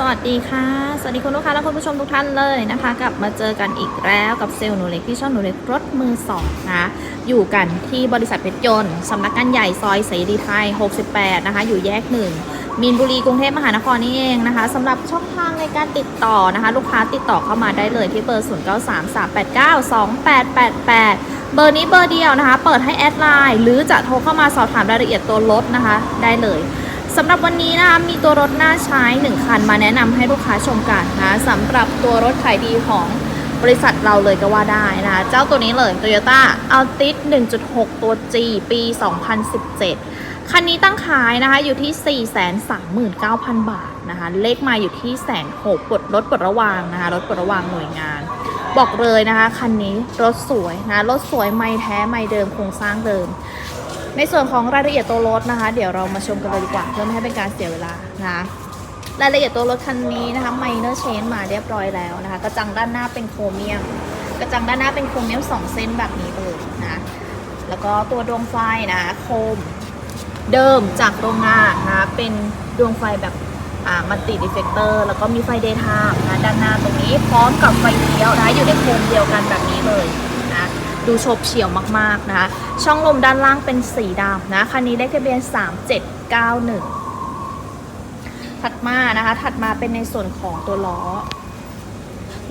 สวัสดีค่ะ สวัสดีคุณลูกค้าและคุณผู้ชมทุกท่านเลยนะคะ กลับมาเจอกันอีกแล้วกับเซลล์หนูเล็กที่ช่องหนูเล็กรถมือสองนะอยู่กันที่บริษัทเพชรยนต์สำนักงานใหญ่ซอยเสรีไทย 68 นะคะ อยู่แยกหนึ่งมีนบุรีกรุงเทพมหานครนี่เองนะคะสำหรับช่องทางในการติดต่อนะคะ ลูกค้าติดต่อเข้ามาได้เลยที่เบอร์ 0933892888 เบอร์นี้เบอร์เดียวนะคะ เปิดให้แอดไลน์หรือจะโทรเข้ามาสอบถามรายละเอียดตัวรถนะคะ ได้เลย สำหรับวันนี้นะคะมีตัวรถน่าใช้ 1 คันมาแนะนำให้ลูกค้าชมกันนะสำหรับตัวรถขายดีของบริษัทเราเลยก็ว่าได้นะคะเจ้าตัวนี้เลย Toyota Altis 1.6 ตัว G ปี 2017 คันนี้ตั้งขายนะคะอยู่ที่ 439,000 บาทนะคะเลขมาอยู่ที่แสนหกปลดรถปลดระวางนะคะรถปลดระวางหน่วยงาน บอกเลยนะคะ คันนี้รถสวยนะรถสวยไม่แท้ไม่เดิมโครงสร้างเดิม ในส่วนของรายละเอียดตัวรถนะคะ เดี๋ยวเรามาชมกันเลยดีกว่าเพื่อไม่ให้เป็นการเสียเวลานะคะรายละเอียดตัวรถคันนี้นะคะไมเนอร์เชนมาเรียบร้อยแล้วนะคะกระจังด้านหน้าเป็นโครเมียม กระจังด้านหน้าเป็นโครเมียมสองเส้นแบบนี้เลยนะแล้วก็ตัวดวงไฟนะโคมเดิมจากโรงงานนะเป็นดวงไฟแบบมันติดดีเฟกเตอร์แล้วก็มีไฟเดย์ไทม์นะด้านหน้าตรงนี้พร้อมกับไฟเลี้ยวนะอยู่ในโคมเดียวกันแบบนี้เลย ดูโฉบเฉี่ยวมากๆนะคะ ช่องลมด้านล่างเป็นสีดำนะคันนี้เลขทะเบียน 3791 ถัดมานะคะ ถัดมาเป็นในส่วนของตัวล้อ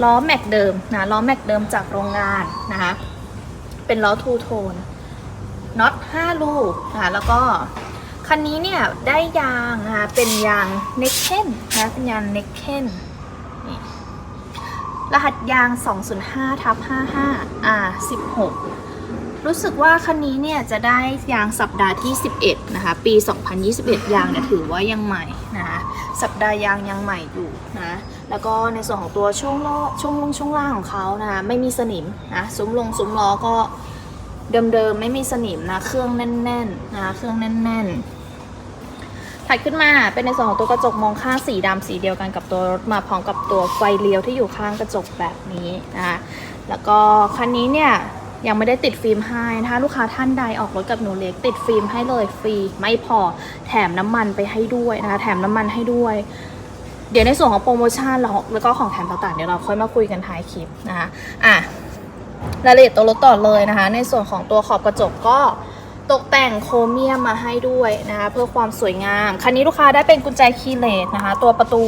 ล้อแม็กเดิมนะล้อแม็กเดิมจากโรงงานนะคะ เป็นล้อทูโทนน็อต5ลูกนะคะแล้วก็คันนี้เนี่ยได้ยางนะคะเป็นยางเน็กเคนนะเป็นยางเน็กเคนนี่ รหัสยาง 205ทับ55 R 16 รู้สึกว่าคันนี้เนี่ยจะได้ยางสัปดาห์ที่ 11 นะคะ ปี 2021 ยางเนี่ยถือว่ายังใหม่นะคะสัปดาห์ยางยังใหม่อยู่นะ แล้วก็ในส่วนของตัวช่วงล้อช่วงลงช่วงล่างของเขานะคะไม่มีสนิมนะซุ้มลงซุ้มล้อก็เดิมๆไม่มีสนิมนะ เครื่องแน่นๆนะเครื่องแน่นๆ ถัดขึ้นมาเป็นในส่วนของตัวกระจกมองข้างสีดำสีเดียวกันกับตัวรถมาพร้อมกับตัวไฟเลี้ยวที่อยู่ข้างกระจกแบบนี้นะคะแล้วก็คันนี้เนี่ยยังไม่ได้ติดฟิล์มให้นะคะลูกค้าท่านใดออกรถกับหนูเล็ก ติดฟิล์มให้เลยฟรีไม่พอแถมน้ำมันไปให้ด้วยนะคะแถมน้ำมันให้ด้วย เดี๋ยวในส่วนของโปรโมชั่นแล้วก็ของแถมต่างๆเดี๋ยวเราค่อยมาคุยกันท้ายคลิปนะคะอะรายละเอียดตัวรถต่อเลยนะคะ ในส่วนของตัวขอบกระจกก็ ตกแต่งโครเมียมมาให้ด้วยนะคะเพื่อความสวยงาม คันนี้ลูกค้าได้เป็นกุญแจคีย์เลสนะคะ ตัวประตู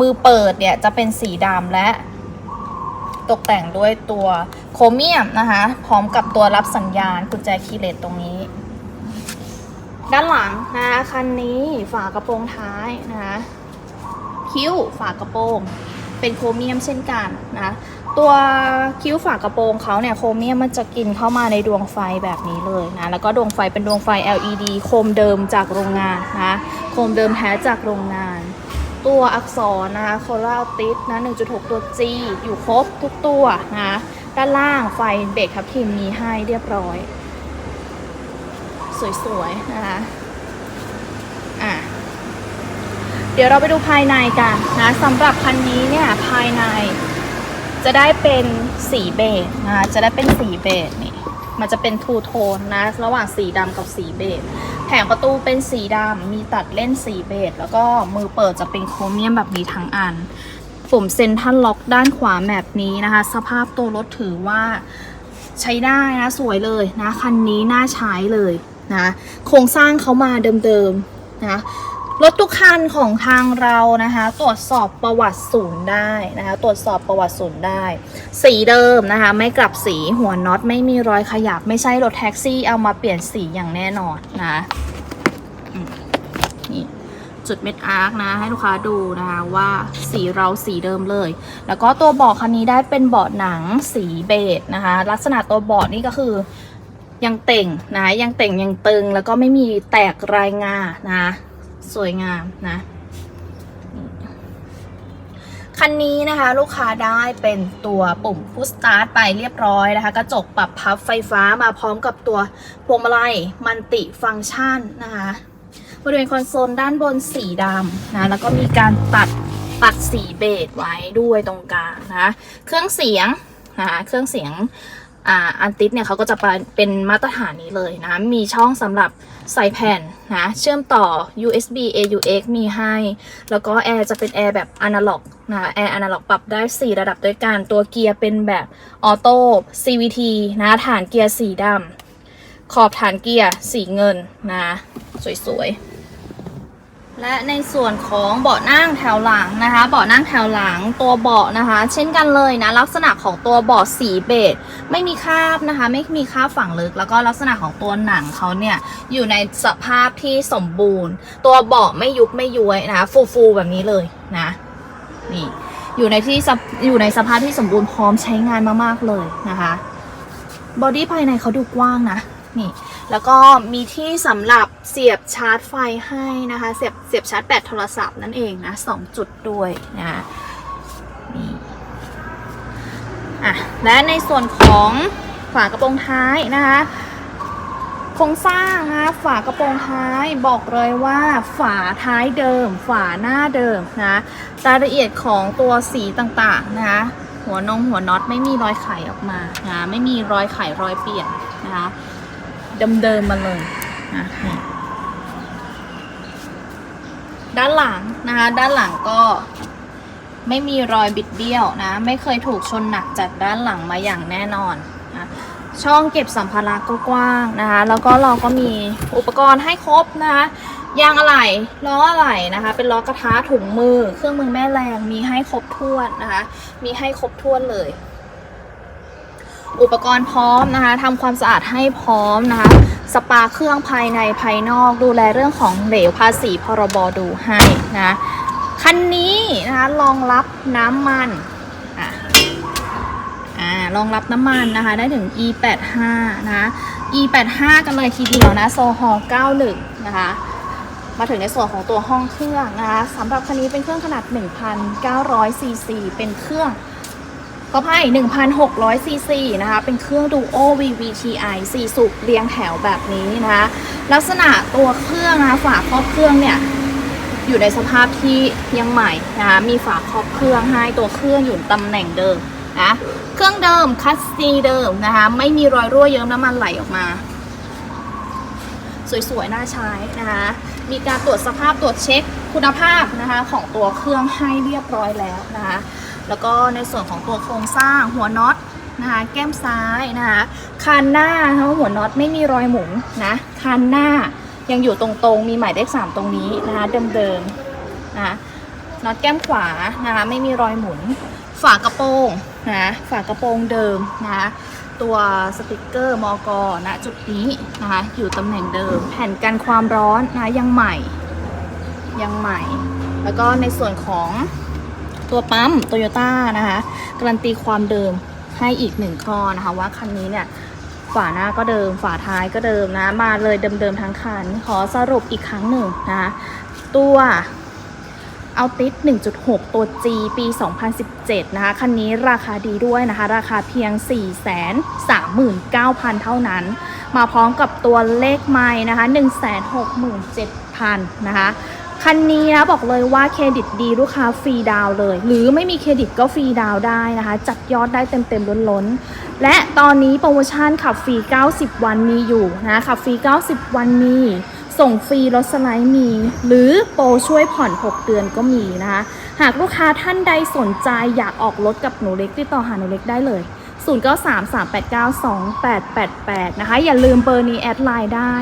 มือเปิดเนี่ยจะเป็นสีดำและตกแต่งด้วยตัวโครเมียมนะคะ พร้อมกับตัวรับสัญญาณกุญแจคีย์เลสตรงนี้ ด้านหลังนะคะคันนี้ฝากระโปรงท้ายนะคะคิ้วฝากระโปรง เป็นโครเมียมเช่นกันนะ ตัวคิ้วฝากระโปรงเขาเนี่ยโครเมียมมันจะกินเข้ามาในดวงไฟแบบนี้เลยนะ แล้วก็ดวงไฟเป็นดวงไฟ LED โคมเดิมจากโรงงานนะ โคมเดิมแท้จากโรงงาน ตัวอักษรนะคะโคลาติสนะ1.6 ตัว G อยู่ครบทุกตัวนะ ด้านล่างไฟเบรกทับทิมมีให้เรียบร้อย สวยๆนะคะอะเดี๋ยวเราไปดูภายในกันนะสำหรับคันนี้เนี่ยภายใน จะได้เป็นสีเบจนะคะจะได้เป็นสีเบจนี่ มันจะเป็นทูโทนนะ ระหว่างสีดำกับสีเบจแผงประตูเป็นสีดำมีตัดเล่นสีเบจแล้วก็มือเปิดจะเป็นโครเมียมแบบนี้ทั้งอันปุ่มเซ็นทรัลล็อกด้านขวาแบบนี้นะคะ สภาพตัวรถถือว่าใช้ได้นะสวยเลยนะ คันนี้น่าใช้เลยนะ โครงสร้างเขามาเดิมๆนะ รถทุกคันของทางเรานะคะ ตรวจสอบประวัติศูนย์ได้นะคะ ตรวจสอบประวัติศูนย์ได้ สีเดิมนะคะ ไม่กลับสีหัวน็อตไม่มีรอยขยับ ไม่ใช่รถแท็กซี่เอามาเปลี่ยนสีอย่างแน่นอนนะนี่จุดเม็ดอาร์คนะ ให้ลูกค้าดูนะคะว่าสีเราสีเดิมเลย แล้วก็ตัวเบาะคันนี้ได้เป็นเบาะหนังสีเบจนะคะ ลักษณะตัวเบาะนี่ก็คือยังเต่งนะยังเต่งยังตึงแล้วก็ไม่มีแตกรายงานะ สวยงามนะคันนี้นะคะลูกค้าได้เป็นตัวปุ่มพุชสตาร์ทไปเรียบร้อยนะคะ กระจกปรับพับไฟฟ้ามาพร้อมกับตัวพวงมาลัยมันติฟังก์ชันนะคะบริเวณคอนโซลด้านบนสีดำนะแล้วก็มีการตัดปัดสีเบจไว้ด้วยตรงกลางนะเครื่องเสียงนะคะเครื่องเสียงอ,อันติสเนี่ยเขาก็จะเป็นมาตรฐานนี้เลยนะมีช่องสำหรับ ใส่แผ่นนะเชื่อมต่อ USB AUX มีให้ แล้วก็แอร์จะเป็นแอร์แบบอนาล็อกนะแอร์อนาล็อกปรับได้ 4 ระดับด้วยกัน ตัวเกียร์เป็นแบบออโต้ CVT นะฐานเกียร์สีดำขอบฐานเกียร์สีเงินนะ สวยๆ และในส่วนของเบาะนั่งแถวหลังนะคะ เบาะนั่งแถวหลังตัวเบาะนะคะ เช่นกันเลยนะลักษณะของตัวเบาะสีเบจไม่มีคราบนะคะ ไม่มีคราบฝังลึก แล้วก็ลักษณะของตัวหนังเขาเนี่ยอยู่ในสภาพที่สมบูรณ์ ตัวเบาะไม่ยุบไม่ย้วยนะคะฟูๆแบบนี้เลยนะนี่อยู่ในที่อยู่ในสภาพที่สมบูรณ์พร้อมใช้งานมากๆเลยนะคะบอดี้ภายในเขาดูกว้างนะ นี่ แล้วก็มีที่สำหรับเสียบชาร์จไฟให้นะคะ เสียบเสียบชาร์จแบตโทรศัพท์นั่นเองนะสองจุดด้วยนะนี่อะและในส่วนของฝากระโปรงท้ายนะคะโครงสร้างนะคะฝากระโปรงท้ายบอกเลยว่าฝาท้ายเดิม ฝาหน้าเดิมนะรายละเอียดของตัวสีต่างๆนะคะหัวนงหัวน็อตไม่มีรอยไขออกมานะไม่มีรอยไขรอยเปลี่ยนนะคะ เดิมๆมาเลยนะนี่ด้านหลังนะคะ ด้านหลังก็ไม่มีรอยบิดเบี้ยวนะ ไม่เคยถูกชนหนักจากด้านหลังมาอย่างแน่นอนนะช่องเก็บสัมภาระก็กว้างนะคะ แล้วก็เราก็มีอุปกรณ์ให้ครบนะคะยางอะไหล่ล้ออะไหล่นะคะ เป็นล้อกระทะถุงมือ เครื่องมือแม่แรงมีให้ครบถ้วนนะคะ มีให้ครบถ้วนเลย อุปกรณ์พร้อมนะคะทำความสะอาดให้พร้อมนะคะ สปาเครื่องภายในภายนอกดูแลเรื่องของเหลวภาษีพรบดูให้นะคันนี้นะคะรองรับน้ำมันอะอ่ารองรับน้ำมันนะคะได้ถึง E85 นะ E85 กันเลยทีเดียวนะโซฮอ91 นะคะมาถึงในส่วนของตัวห้องเครื่องนะคะสำหรับคันนี้เป็นเครื่องขนาด 1,900ซีซีเป็นเครื่อง ก็ไพ่1,600ซีซีนะคะ เป็นเครื่อง Duo VVTi 4สูบเรียงแถวแบบนี้นะคะ ลักษณะตัวเครื่องนะคะฝาครอบเครื่องเนี่ยอยู่ในสภาพที่ยังใหม่นะคะมีฝาครอบเครื่องให้ตัวเครื่องอยู่ตำแหน่งเดิมนะเครื่องเดิมคัสซีเดิมนะคะไม่มีรอยรั่วเยิ้มน้ำมันไหลออกมา สวยๆน่าใช้นะคะมีการตรวจสภาพตรวจเช็คคุณภาพนะคะของตัวเครื่องให้เรียบร้อยแล้วนะคะ แล้วก็ในส่วนของตัวโครงสร้างหัวน็อตนะคะแก้มซ้ายนะคะคานหน้านะคะหัวน็อตไม่มีรอยหมุนนะคานหน้ายังอยู่ตรงๆ มีหมายเลข3ตรงนี้นะคะเดิมๆนะคะน็อตแก้มขวานะคะไม่มีรอยหมุน ฝากระโปรงนะฝากระโปรงเดิมนะคะตัวสติกเกอร์มอกณจุดนี้นะคะอยู่ตำแหน่งเดิม แผ่นกันความร้อนนะยังใหม่ยังใหม่ แล้วก็ในส่วนของ ตัวปั๊มโตโยต้านะคะ การันตีความเดิมให้อีกหนึ่งข้อนะคะ ว่าคันนี้เนี่ยฝาหน้าก็เดิมฝาท้ายก็เดิมนะ มาเลยเดิมๆทั้งคัน ขอสรุปอีกครั้งหนึ่งนะคะตัวเอาติส1.6 ตัว G ปี 2017 นะคะ คันนี้ราคาดีด้วยนะคะ ราคาเพียง 439,000 เท่านั้น มาพร้อมกับตัวเลขไม้นะคะ 167,000 นะคะ คันนี้นะบอกเลยว่าเครดิตดีลูกค้าฟรีดาวเลย หรือไม่มีเครดิตก็ฟรีดาวได้นะคะ จัดยอดได้เต็มๆล้นๆ และตอนนี้โปรโมชั่นขับฟรี 90 วันมีอยู่นะขับฟรี 90 วันมี ส่งฟรีรถสไลด์มี หรือโปรช่วยผ่อน 6 เดือนก็มีนะคะ หากลูกค้าท่านใดสนใจอยากออกรถกับหนูเล็กติดต่อหาหนูเล็กได้เลย 0933892888 นะคะ อย่าลืมเบอร์นี้แอดไลน์ได้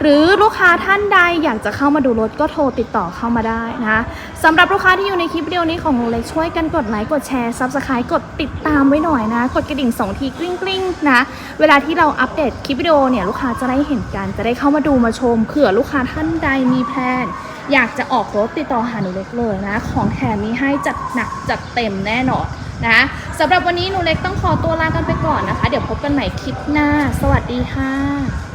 หรือลูกค้าท่านใดอยากจะเข้ามาดูรถก็โทรติดต่อเข้ามาได้นะคะสำหรับลูกค้าที่อยู่ในคลิปวิดีโอนี้ของหนูเล็กช่วยกันกดไลค์กดแชร์ซับสไครต์กดติดตามไว้หน่อยนะ กดกระดิ่งสองทีกลิ้งกลิ้งนะเวลาที่เราอัปเดตคลิปวิดีโอเนี่ยลูกค้าจะได้เห็นกันจะได้เข้ามาดูมาชมเผื่อลูกค้าท่านใดมีแพลนอยากจะออกรถติดต่อหาหนูเล็กเลยนะ ของแถมมีให้จัดหนักจัดเต็มแน่นอน นะสำหรับวันนี้หนูเล็กต้องขอตัวลากันไปก่อนนะคะ เดี๋ยวพบกันใหม่คลิปหน้า สวัสดีค่ะ